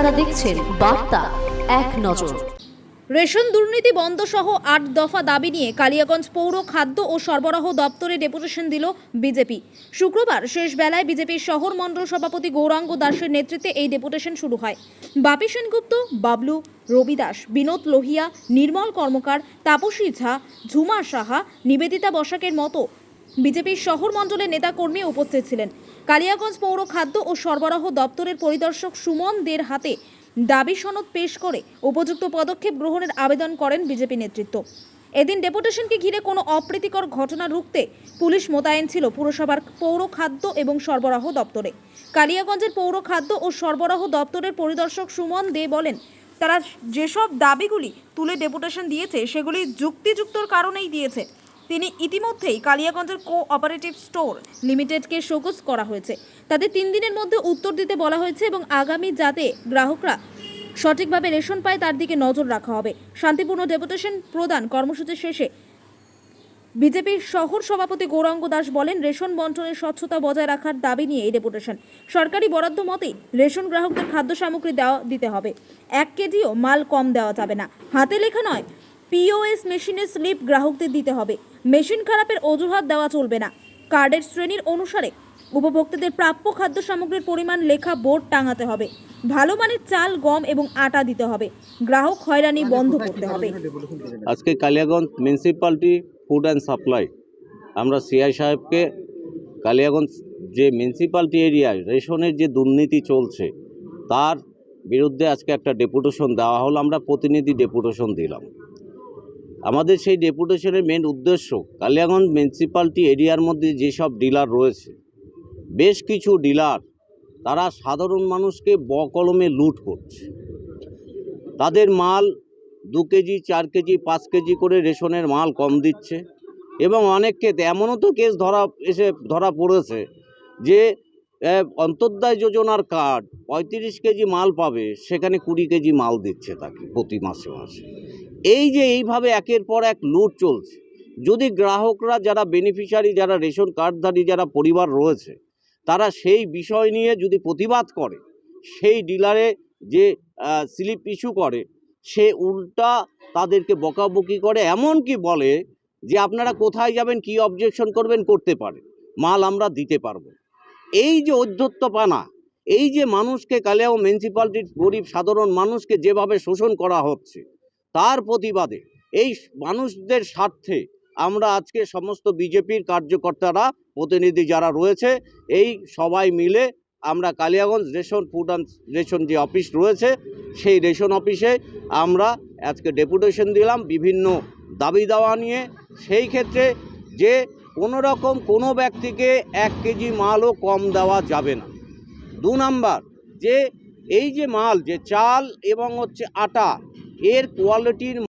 আপনারা দেখছেন বার্তা এক নজর। রেশন দুর্নীতি বন্ধ সহ আট দফা দাবি নিয়ে কালিয়াগঞ্জ পৌর খাদ্য ও সরবরাহ দপ্তরে ডেপুটেশন দিল বিজেপি। শুক্রবার শেষ বেলায় বিজেপির শহর মণ্ডল সভাপতি গৌরাঙ্গ দাসের নেতৃত্বে এই ডেপুটেশন শুরু হয়। বাপি সেনগুপ্ত, বাবলু, রবি দাস, বিনোদ লোহিয়া, নির্মল কর্মকার, তাপসী ঝা, ঝুমা সাহা, নিবেদিতা বসাকের মতো বিজেপির শহর মণ্ডলের নেতাকর্মী উপস্থিত ছিলেন। কালিয়াগঞ্জ পৌর খাদ্য ও সরবরাহ দপ্তরের পরিদর্শক সুমন দের হাতে দাবি সনদ পেশ করে উপযুক্ত পদক্ষেপ গ্রহণের আবেদন করেন বিজেপি নেতৃত্ব। এদিন ডেপুটেশনকে ঘিরে কোনো অপ্রীতিকর ঘটনা রুখতে পুলিশ মোতায়েন ছিল পুরসভার পৌর খাদ্য এবং সরবরাহ দপ্তরে। কালিয়াগঞ্জের পৌর খাদ্য ও সরবরাহ দপ্তরের পরিদর্শক সুমন দে বলেন, তারা যেসব দাবিগুলি তুলে ডেপুটেশন দিয়েছে, সেগুলি যুক্তিযুক্তর কারণেই দিয়েছে। তিনি ইতিমধ্যেই কালিয়াগঞ্জের কো অপারেটিভ স্টোর লিমিটেডকে শোকজ করা হয়েছে। তাদের তিন দিনের মধ্যে উত্তর দিতে বলা হয়েছে এবং আগামী যাতে গ্রাহকরা সঠিকভাবে রেশন পায়, তার দিকে নজর রাখা হবে। শান্তিপূর্ণ ডেপুটেশন প্রদান কর্মসূচি শেষে বিজেপির শহর সভাপতি গৌরাঙ্গ দাস বলেন, রেশন বন্টনের স্বচ্ছতা বজায় রাখার দাবি নিয়ে এই ডেপুটেশন। সরকারি বরাদ্দ মতেই রেশন গ্রাহকদের খাদ্য সামগ্রী দেওয়া দিতে হবে। এক কেজিও মাল কম দেওয়া যাবে না। হাতে লেখা নয় পিওএস মেশিনের স্লিপ গ্রাহকদের দিতে হবে। মেশিন খারাপের অজুহাত দেওয়া চলবে না। কার্ডের শ্রেণির অনুসারে উপভোক্তাদের প্রাপ্য খাদ্য সামগ্রীর পরিমাণ লেখা বোর্ড টাঙাতে হবে। ভালো মানের চাল গম এবং আটা দিতে হবে। গ্রাহক হয়রানি বন্ধ করতে হবে। আজকে Kaliaganj municipality food and supply আমরা সিআই সাহেবকে কালিয়াগঞ্জ যে মিউনিসিপ্যালিটি এরিয়ায় রেশনের যে দুর্নীতি চলছে তার বিরুদ্ধে আজকে একটা ডেপুটেশন দেওয়া হলো। আমরা প্রতিনিধি ডেপুটেশন দিলাম। আমাদের সেই ডেপুটেশনের মেন উদ্দেশ্য কালিয়াগঞ্জ মিউনিসিপ্যালিটি এরিয়ার মধ্যে যেসব ডিলার রয়েছে, বেশ কিছু ডিলার তারা সাধারণ মানুষকে বকলমে লুট করছে। তাদের মাল দু কেজি, চার কেজি, পাঁচ কেজি করে রেশনের মাল কম দিচ্ছে এবং অনেককে তো এমনও তো কেস ধরা এসে ধরা পড়েছে যে অন্তর্দায় যোজনার কার্ড পঁয়ত্রিশ কেজি মাল পাবে, সেখানে কুড়ি কেজি মাল দিচ্ছে তাকে প্রতি মাসে মাসে। এই যে এইভাবে একের পর এক লুট চলছে, যদি গ্রাহকরা যারা বেনিফিশিয়ারি যারা রেশন কার্ডধারী, যারা পরিবার রয়েছে, তারা সেই বিষয় নিয়ে যদি প্রতিবাদ করে, সেই ডিলারে যে স্লিপ ইস্যু করে, সে উল্টা তাদেরকে বকাবকি করে এমন কি বলে যে আপনারা কোথায় যাবেন, কি অবজেকশন করবেন, করতে পারে, মাল আমরা দিতে পারব। এই যে অধ্যত্তপানা, এই যে মানুষকে কালেও মিউনিসিপ্যালিটির গরিব সাধারণ মানুষকে যেভাবে শোষণ করা হচ্ছে তার প্রতিবাদে এই মানুষদের স্বার্থে আমরা আজকে সমস্ত বিজেপির কার্যকর্তারা প্রতিনিধি যারা রয়েছে, এই সবাই মিলে আমরা Kaliaganj ration food and ration যে অফিস রয়েছে, সেই রেশন অফিসে আমরা আজকে ডেপুটেশন দিলাম বিভিন্ন দাবি দাওয়া নিয়ে। সেই ক্ষেত্রে যে কোনো রকম কোনো ব্যক্তিকে এক কেজি মালও কম দেওয়া যাবে না। দু নাম্বার, যে এই যে মাল, যে চাল এবং হচ্ছে আটা এর কোয়ালিটির